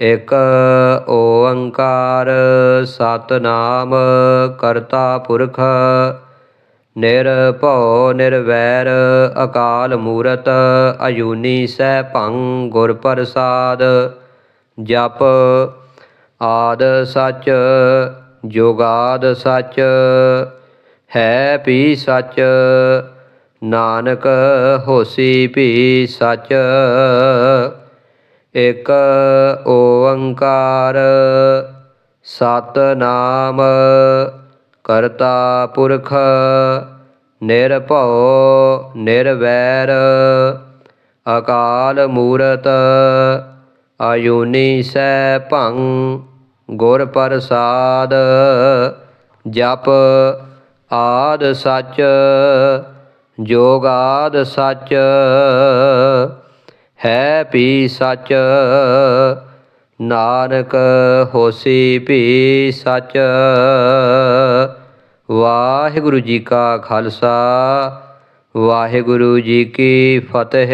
ਇਕ ਓੰਕਾਰ ਸਤਨਾਮ ਕਰਤਾ ਪੁਰਖ, ਨਿਰਭਉ ਨਿਰਵੈਰ ਅਕਾਲ ਮੂਰਤ ਅਜੂਨੀ ਸੈਭੰ ਗੁਰ ਪ੍ਰਸਾਦ, ਜਪ ਆਦ ਸੱਚ ਜੁਗਾਦ ਸਚ, ਹੈ ਪੀ ਸੱਚ, ਨਾਨਕ ਹੋਸੀ ਭੀ ਸੱਚ। ਇਕ ਓੰਕਾਰ ਸਤਨਾਮ ਕਰਤਾ ਪੁਰਖ ਨਿਰਭਉ ਨਿਰਵੈਰ ਅਕਾਲ ਮੂਰਤ ਆਯੂਨੀ ਸੈਭੰ ਗੁਰ ਪ੍ਰਸਾਦ ਜਪ ਆਦ ਸੱਚ ਜੋਗਾਦ ਸੱਚ ਹੈ ਪੀ ਸੱਚ। ਨਾਨਕ ਹੋਸੀ ਭੀ ਸੱਚ। ਵਾਹਿਗੁਰੂ ਜੀ ਕਾ ਖਾਲਸਾ, ਵਾਹਿਗੁਰੂ ਜੀ ਕੀ ਫਤਿਹ।